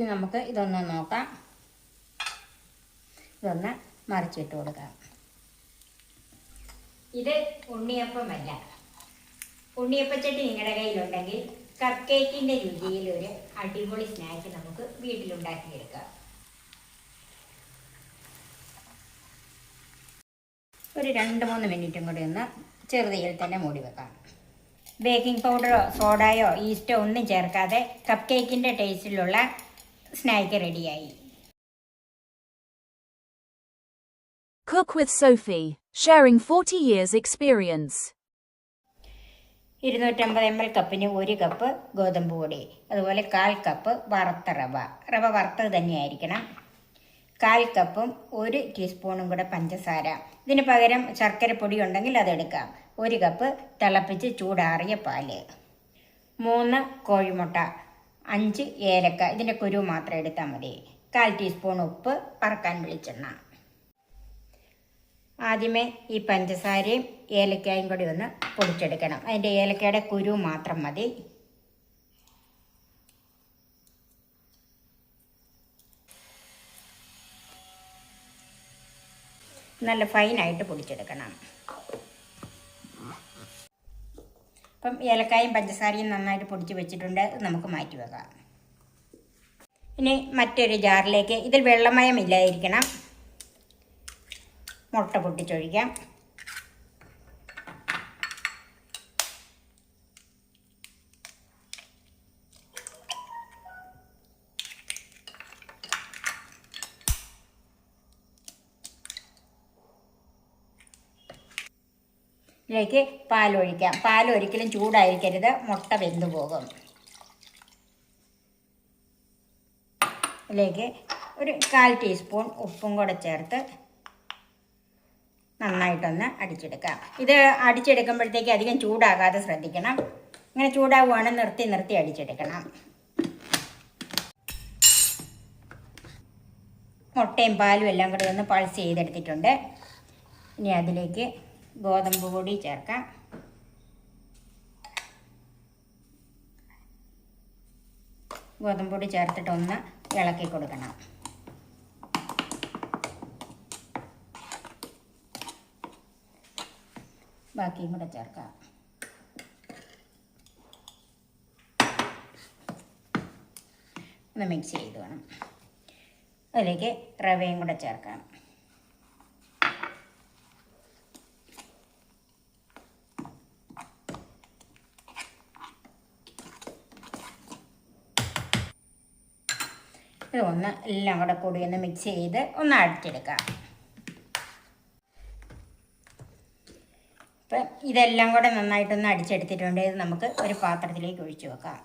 ഇനി നമുക്ക് ഇതൊന്ന് നോക്കാം. ഇതൊന്ന് മറിച്ചിട്ട് കൊടുക്കാം. ഇത് ഉണ്ണിയപ്പമല്ല. ഉണ്ണിയപ്പച്ചട്ടി നിങ്ങളുടെ കയ്യിലുണ്ടെങ്കിൽ കപ്പ് കേക്കിന്റെ രുചിയിൽ ഒരു അടിപൊളി സ്നാക്ക് നമുക്ക് വീട്ടിലുണ്ടാക്കിയെടുക്കാം. ഒരു രണ്ട് മൂന്ന് മിനിറ്റും കൂടി ഒന്ന് ചെറുതീയിൽ തന്നെ മൂടി വെക്കാം. ബേക്കിംഗ് പൗഡറോ സോഡയോ ഈസ്റ്റോ ഒന്നും ചേർക്കാതെ കപ്പ് കേക്കിന്റെ ടേസ്റ്റിലുള്ള സ്നാക്ക് റെഡിയായി. Cook with Sophie, sharing 40 years experience. ഇരുന്നൂറ്റമ്പത് എം എൽ കപ്പിന് ഒരു കപ്പ് ഗോതമ്പ് പൊടി അതുപോലെ കാൽ കപ്പ് വറുത്ത റവ. റവ വറുത്തത് തന്നെയായിരിക്കണം. കാൽ കപ്പും ഒരു ടീസ്പൂണും കൂടെ പഞ്ചസാര. ഇതിന് പകരം ശർക്കര പൊടി ഉണ്ടെങ്കിൽ അതെടുക്കാം ഒരു കപ്പ് തിളപ്പിച്ച് ചൂടാറിയ പാൽ. മൂന്ന് കോഴിമുട്ട. അഞ്ച് ഏലക്ക. ഇതിന്റെ കുരു മാത്രം എടുത്താൽ മതി. കാൽ ടീസ്പൂൺ ഉപ്പ് പറക്കാൻ വെളിച്ചെണ്ണ. ആദ്യമേ ഈ പഞ്ചസാരയും ഏലക്കായും കൂടി ഒന്ന് പൊടിച്ചെടുക്കണം. അതിന്റെ ഏലക്കയുടെ കുരു മാത്രം മതി. നല്ല ഫൈനായിട്ട് പൊടിച്ചെടുക്കണം. അപ്പം ഏലക്കായും പഞ്ചസാരയും നന്നായിട്ട് പൊടിച്ച് വെച്ചിട്ടുണ്ട്. നമുക്ക് മാറ്റി വെക്കാം. ഇനി മറ്റൊരു ജാറിലേക്ക് ഇതിൽ വെള്ളമയം വെള്ളമയമില്ലായിരിക്കണം മുട്ട പൊട്ടിച്ചൊഴിക്കാം. ഇതിലേക്ക് പാലൊഴിക്കാം. പാൽ ഒരിക്കലും ചൂടായിരിക്കരുത്. മുട്ട വെന്തു പോകും. ഇതിലേക്ക് ഒരു കാൽ ടീസ്പൂൺ ഉപ്പും കൂടെ ചേർത്ത് നന്നായിട്ടൊന്ന് അടിച്ചെടുക്കാം. ഇത് അടിച്ചെടുക്കുമ്പോഴത്തേക്ക് അധികം ചൂടാകാതെ ശ്രദ്ധിക്കണം. ഇങ്ങനെ ചൂടാവുകയാണ് നിർത്തി നിർത്തി അടിച്ചെടുക്കണം. മുട്ടയും പാലും എല്ലാം കൂടി ഒന്ന് പൾസ് ചെയ്തെടുത്തിട്ടുണ്ട്. ഇനി അതിലേക്ക് ഗോതമ്പ് പൊടി ചേർക്കാം. ഗോതമ്പ് പൊടി ചേർത്തിട്ട് ഒന്ന് ഇളക്കി കൊടുക്കണം. ബാക്കിയും കൂടെ ചേർക്കാം. ഒന്ന് മിക്സ് ചെയ്ത് വേണം. അതിലേക്ക് റവയും കൂടെ ചേർക്കാം. ഇത് ഒന്ന് എല്ലാം കൂടെ കൂടി ഒന്ന് മിക്സ് ചെയ്ത് ഒന്ന് അടിച്ചെടുക്കാം. അപ്പം ഇതെല്ലാം കൂടെ നന്നായിട്ടൊന്ന് അടിച്ചെടുത്തിട്ടുണ്ട്. ഇത് നമുക്ക് ഒരു പാത്രത്തിലേക്ക് ഒഴിച്ചു വെക്കാം.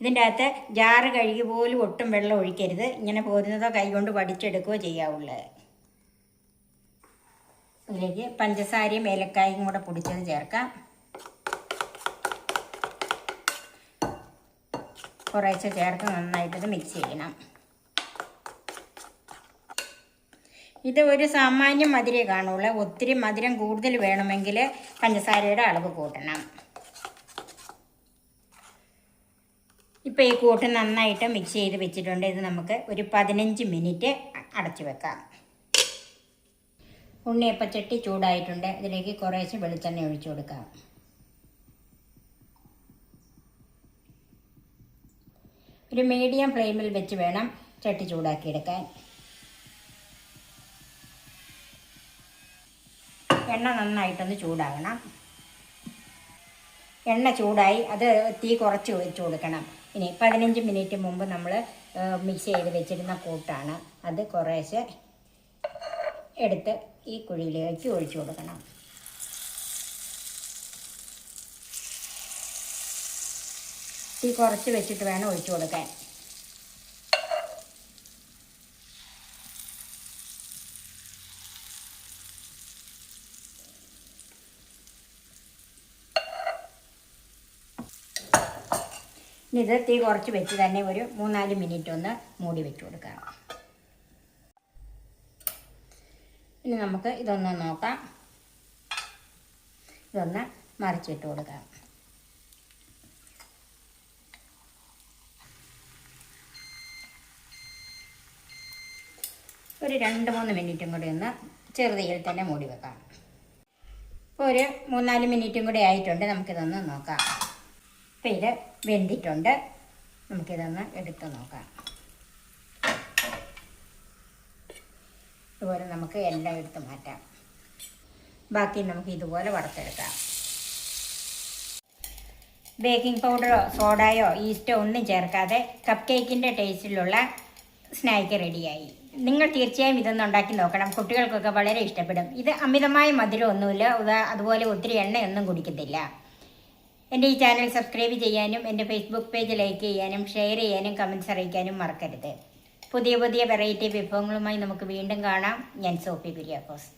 ഇതിന്റെ അകത്ത് ജാറ് കഴുകി പോലും ഒട്ടും വെള്ളം ഒഴിക്കരുത്. ഇങ്ങനെ പോരുന്നതോ കൈകൊണ്ട് പഠിച്ചെടുക്കുകയോ ചെയ്യാവുള്ളൂ. ഇതിലേക്ക് പഞ്ചസാരയും ഏലക്കായും കൂടെ പൊടിച്ചത് ചേർക്കാം. കുറേശ്ശെ ചേർത്ത് നന്നായിട്ടത് മിക്സ് ചെയ്യണം. ഇത് ഒരു സാമാന്യം മധുരേ കാണുള്ളൂ. ഒത്തിരി മധുരം കൂടുതൽ വേണമെങ്കിൽ പഞ്ചസാരയുടെ അളവ് കൂട്ടണം. ഇപ്പോൾ ഈ കൂട്ട് നന്നായിട്ട് മിക്സ് ചെയ്ത് വെച്ചിട്ടുണ്ട്. ഇത് നമുക്ക് ഒരു പതിനഞ്ച് മിനിറ്റ് അടച്ചു വെക്കാം. ഉണ്ണിയപ്പച്ചട്ടി ചൂടായിട്ടുണ്ട്. ഇതിലേക്ക് കുറേശ്ശെ വെളിച്ചെണ്ണ ഒഴിച്ചു കൊടുക്കാം. ഒരു മീഡിയം ഫ്ലെയിമിൽ വെച്ച് വേണം ചട്ടി ചൂടാക്കിയെടുക്കാൻ. എണ്ണ നന്നായിട്ടൊന്ന് ചൂടാകണം. എണ്ണ ചൂടായി അത് തീ കുറച്ച് വെച്ച് കൊടുക്കണം. ഇനി പതിനഞ്ച് മിനിറ്റ് മുമ്പ് നമ്മൾ മിക്സ് ചെയ്ത് വെച്ചിരുന്ന കൂട്ടാണ്. അത് കുറേശ്ശെ എടുത്ത് ഈ കുഴിയിലേക്ക് ഒഴിച്ചു കൊടുക്കണം. തീ കുറച്ച് വെച്ചിട്ട് വേണം ഒഴിച്ചു കൊടുക്കാൻ. ഇനി ഇത് തീ കുറച്ച് വെച്ച് തന്നെ ഒരു മൂന്നാൽ മിനിറ്റ് ഒന്ന് മൂടി വെച്ച് കൊടുക്കാം ഇനി നമുക്ക് ഇതൊന്ന് നോക്കാം. ഇതൊന്ന് മറിച്ചിട്ട് കൊടുക്കാം. ഒരു രണ്ട് മൂന്ന് മിനിറ്റും കൂടി ഒന്ന് ചെറുതീയിൽ തന്നെ മൂടി വെക്കാം. ഇപ്പോൾ ഒരു മൂന്നാൽ മിനിറ്റും കൂടി ആയിട്ടുണ്ട് നമുക്കിതൊന്ന് നോക്കാം. ഇപ്പം ഇത് വെന്തിട്ടുണ്ട് നമുക്കിതൊന്ന് എടുത്ത് നോക്കാം. ഇതുപോലെ നമുക്ക് എല്ലാം എടുത്ത് മാറ്റാം. ബാക്കി നമുക്ക് ഇതുപോലെ വറുത്തെടുക്കാം. ബേക്കിംഗ് പൗഡറോ സോഡയോ ഈസ്റ്റോ ഒന്നും ചേർക്കാതെ കപ്പ് കേക്കിന്റെ ടേസ്റ്റിലുള്ള സ്നാക്ക് റെഡിയായി. നിങ്ങൾ തീർച്ചയായും ഇതൊന്നും ഉണ്ടാക്കി നോക്കണം. കുട്ടികൾക്കൊക്കെ വളരെ ഇഷ്ടപ്പെടും. ഇത് അമിതമായ മധുരമൊന്നുമില്ല അതുപോലെ ഒത്തിരി എണ്ണയൊന്നും കുടിക്കത്തില്ല. എന്റെ ഈ ചാനൽ സബ്സ്ക്രൈബ് ചെയ്യാനും എന്റെ ഫേസ്ബുക്ക് പേജ് ലൈക്ക് ചെയ്യാനും ഷെയർ ചെയ്യാനും കമൻസ് അറിയിക്കാനും മറക്കരുത്. പുതിയ പുതിയ വെറൈറ്റി വിഭവങ്ങളുമായി നമുക്ക് വീണ്ടും കാണാം. ഞാൻ സോഫി കുര്യാക്കോസ്.